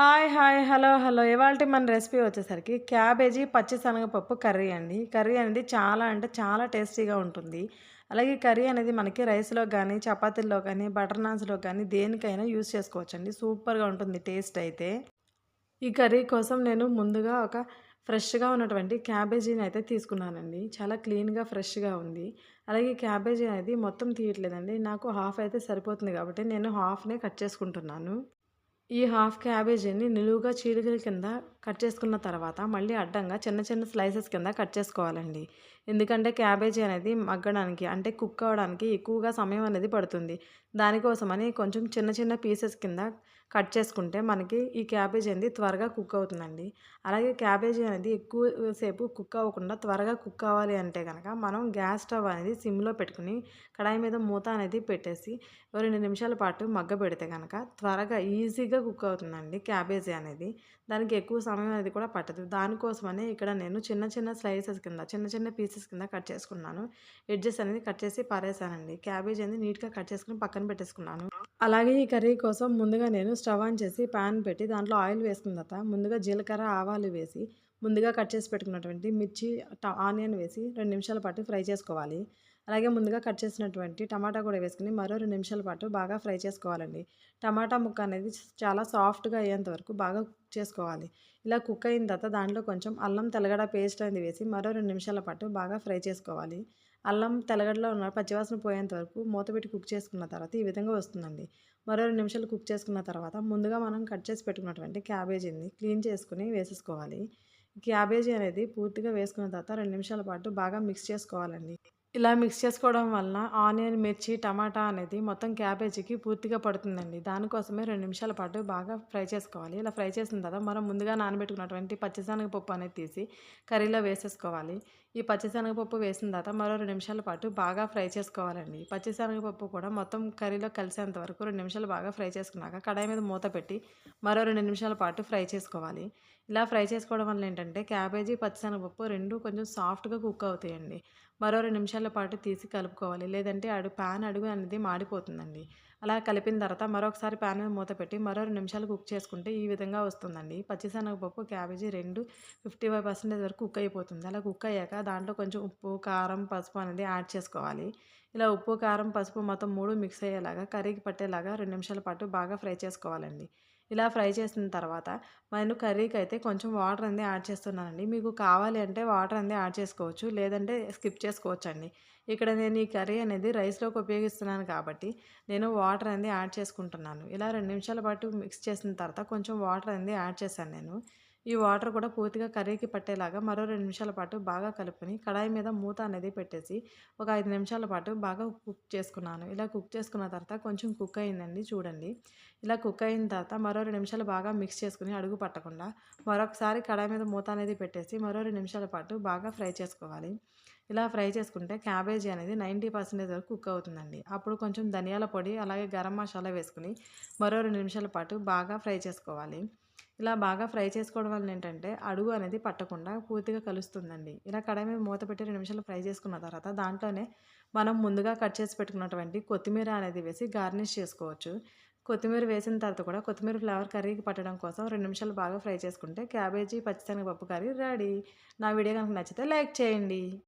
Hi hi hello hello. ఇవాళ మన recipe వచ్చేసరికి క్యాబేజీ పచ్చి శనగపప్పు కర్రీ అండి. కర్రీ అనేది చాలా అంటే చాలా టేస్టీగా ఉంటుంది. అలాగే కర్రీ అనేది మనకి రైస్లో కానీ చపాతీల్లో కానీ బటర్ నాన్స్లో కానీ దేనికైనా యూస్ చేసుకోవచ్చండి. సూపర్గా ఉంటుంది టేస్ట్ అయితే. ఈ కర్రీ కోసం నేను ముందుగా ఒక ఫ్రెష్గా ఉన్నటువంటి క్యాబేజీని అయితే తీసుకున్నానండి. చాలా క్లీన్గా ఫ్రెష్గా ఉంది. అలాగే క్యాబేజీ అనేది మొత్తం తీయట్లేదండి. నాకు హాఫ్ అయితే సరిపోతుంది కాబట్టి నేను హాఫ్నే కట్ చేసుకుంటున్నాను. ఈ హాఫ్ క్యాబేజీని నిలువుగా చీలికల కింద కట్ చేసుకున్న తర్వాత మళ్ళీ అడ్డంగా చిన్న చిన్న స్లైసెస్ కింద కట్ చేసుకోవాలండి. ఎందుకంటే క్యాబేజీ అనేది మగ్గడానికి అంటే కుక్ అవ్వడానికి ఎక్కువగా సమయం అనేది పడుతుంది. దానికోసమని కొంచెం చిన్న చిన్న పీసెస్ కింద కట్ చేసుకుంటే మనకి ఈ క్యాబేజీ అనేది త్వరగా కుక్ అవుతుందండి. అలాగే క్యాబేజీ అనేది ఎక్కువ సేపు కుక్ అవ్వకుండా త్వరగా కుక్ అవ్వాలి అంటే కనుక మనం గ్యాస్ స్టవ్ అనేది సిమ్లో పెట్టుకుని కడాయి మీద మూత అనేది పెట్టేసి రెండు నిమిషాల పాటు మగ్గ పెడితే కనుక త్వరగా ఈజీగా కుక్ అవుతుందండి క్యాబేజీ అనేది. దానికి ఎక్కువ సమయం అనేది కూడా పట్టదు. దానికోసమని ఇక్కడ నేను చిన్న చిన్న స్లైసెస్ కింద చిన్న చిన్న పీసెస్ కింద కట్ చేసుకున్నాను. ఎడ్జెస్ అనేది కట్ చేసి పారేసానండి క్యాబేజ్ అనేది నీట్గా కట్ చేసుకుని పక్కన పెట్టేసుకున్నాను. అలాగే ఈ కర్రీ కోసం ముందుగా నేను స్టవ్ ఆన్ చేసి ప్యాన్ పెట్టి దాంట్లో ఆయిల్ వేసుకున్న తర్వాత ముందుగా జీలకర్ర ఆవాలు వేసి ముందుగా కట్ చేసి పెట్టుకున్నటువంటి మిర్చి ఆనియన్ వేసి రెండు నిమిషాల పాటు ఫ్రై చేసుకోవాలి. అలాగే ముందుగా కట్ చేసినటువంటి టమాటా కూడా వేసుకుని మరో రెండు నిమిషాల పాటు బాగా ఫ్రై చేసుకోవాలండి. టమాటా ముక్క అనేది చాలా సాఫ్ట్గా అయ్యేంత వరకు బాగా కుక్ చేసుకోవాలి. ఇలా కుక్ అయిన తర్వాత దాంట్లో కొంచెం అల్లం తెల్లగడ పేస్ట్ అనేది వేసి మరో రెండు నిమిషాల పాటు బాగా ఫ్రై చేసుకోవాలి. అల్లం తెల్లగడలో ఉన్న పచ్చివాసన పోయేంత వరకు మూత పెట్టి కుక్ చేసుకున్న తర్వాత ఈ విధంగా వస్తుందండి. మరో రెండు నిమిషాలు కుక్ చేసుకున్న తర్వాత ముందుగా మనం కట్ చేసి పెట్టుకున్నటువంటి క్యాబేజీని క్లీన్ చేసుకుని వేసేసుకోవాలి. క్యాబేజీ అనేది పూర్తిగా వేసుకున్న తర్వాత రెండు నిమిషాల పాటు బాగా మిక్స్ చేసుకోవాలండి. ఇలా మిక్స్ చేసుకోవడం వలన ఆనియన్ మిర్చి టమాటా అనేది మొత్తం క్యాబేజీకి పూర్తిగా పడుతుందండి. దానికోసమే రెండు నిమిషాల పాటు బాగా ఫ్రై చేసుకోవాలి. ఇలా ఫ్రై చేసిన తర్వాత మనం ముందుగా నానబెట్టుకున్నటువంటి పచ్చిశనగపప్పు అనేది తీసి కర్రీలో వేసేసుకోవాలి. ఈ పచ్చిశనగపప్పు వేసిన తర్వాత మరో రెండు నిమిషాల పాటు బాగా ఫ్రై చేసుకోవాలండి. పచ్చిశనగపప్పు కూడా మొత్తం కర్రీలో కలిసేంత వరకు రెండు నిమిషాలు బాగా ఫ్రై చేసుకున్నాక కడాయి మీద మూత పెట్టి మరో రెండు నిమిషాల పాటు ఫ్రై చేసుకోవాలి. ఇలా ఫ్రై చేసుకోవడం వల్ల ఏంటంటే క్యాబేజీ పచ్చిశనగపప్పు రెండు కొంచెం సాఫ్ట్గా కుక్ అవుతాయండి. మరో రెండు నిమిషాల పాటు తీసి కలుపుకోవాలి. లేదంటే అడుగు ప్యాన్ అడుగు అనేది మాడిపోతుందండి. అలా కలిపిన తర్వాత మరొకసారి ప్యాన్ మీద మూత పెట్టి మరో రెండు నిమిషాలు కుక్ చేసుకుంటే ఈ విధంగా వస్తుందండి. పచ్చిశనగపప్పు క్యాబేజీ రెండు ఫిఫ్టీ ఫైవ్ పర్సెంటేజ్ వరకు కుక్ అయిపోతుంది. అలా కుక్ అయ్యాక దాంట్లో కొంచెం ఉప్పు కారం పసుపు అనేది యాడ్ చేసుకోవాలి. ఇలా ఉప్పు కారం పసుపు మొత్తం మూడు మిక్స్ అయ్యేలాగా కర్రీకి పట్టేలాగా రెండు నిమిషాల పాటు బాగా ఫ్రై చేసుకోవాలండి. ఇలా ఫ్రై చేసిన తర్వాత నేను కర్రీకి అయితే కొంచెం వాటర్ అనేది యాడ్ చేస్తున్నానండి. మీకు కావాలి అంటే వాటర్ అనేది యాడ్ చేసుకోవచ్చు లేదంటే స్కిప్ చేసుకోవచ్చు అండి ఇక్కడ నేను ఈ కర్రీ అనేది రైస్లోకి ఉపయోగిస్తున్నాను కాబట్టి నేను వాటర్ అనేది యాడ్ చేసుకుంటున్నాను. ఇలా రెండు నిమిషాల పాటు మిక్స్ చేసిన తర్వాత కొంచెం వాటర్ అనేది యాడ్ చేశాను నేను. ఈ వాటర్ కూడా పూర్తిగా కర్రీకి పట్టేలాగా మరో రెండు నిమిషాల పాటు బాగా కలుపుకొని కడాయి మీద మూత అనేది పెట్టేసి ఒక ఐదు నిమిషాల పాటు బాగా కుక్ చేసుకున్నాను. ఇలా కుక్ చేసుకున్న తర్వాత కొంచెం కుక్ అయిందండి చూడండి. ఇలా కుక్ అయిన తర్వాత మరో రెండు నిమిషాలు బాగా మిక్స్ చేసుకుని అడుగు పట్టకుండా మరొకసారి కడాయి మీద మూత అనేది పెట్టేసి మరో రెండు నిమిషాల పాటు బాగా ఫ్రై చేసుకోవాలి. ఇలా ఫ్రై చేసుకుంటే క్యాబేజీ అనేది నైంటీ పర్సెంటేజ్ వరకు కుక్ అవుతుందండి. అప్పుడు కొంచెం ధనియాల పొడి అలాగే గరం మసాలా వేసుకుని మరో రెండు నిమిషాల పాటు బాగా ఫ్రై చేసుకోవాలి. ఇలా బాగా ఫ్రై చేసుకోవడం వల్ల ఏంటంటే అడుగు అనేది పట్టకుండా పూర్తిగా కలుస్తుందండి. ఇలా కడాయి మీద మూత పెట్టి రెండు నిమిషాలు ఫ్రై చేసుకున్న తర్వాత దాంట్లోనే మనం ముందుగా కట్ చేసి పెట్టుకున్నటువంటి కొత్తిమీర అనేది వేసి గార్నిష్ చేసుకోవచ్చు. కొత్తిమీర వేసిన తర్వాత కూడా కొత్తిమీర ఫ్లేవర్ కర్రీకి పట్టడం కోసం రెండు నిమిషాలు బాగా ఫ్రై చేసుకుంటే క్యాబేజీ పచ్చిశనగపప్పు కర్రీ రెడీ. నా వీడియో కనుక నచ్చితే లైక్ చేయండి.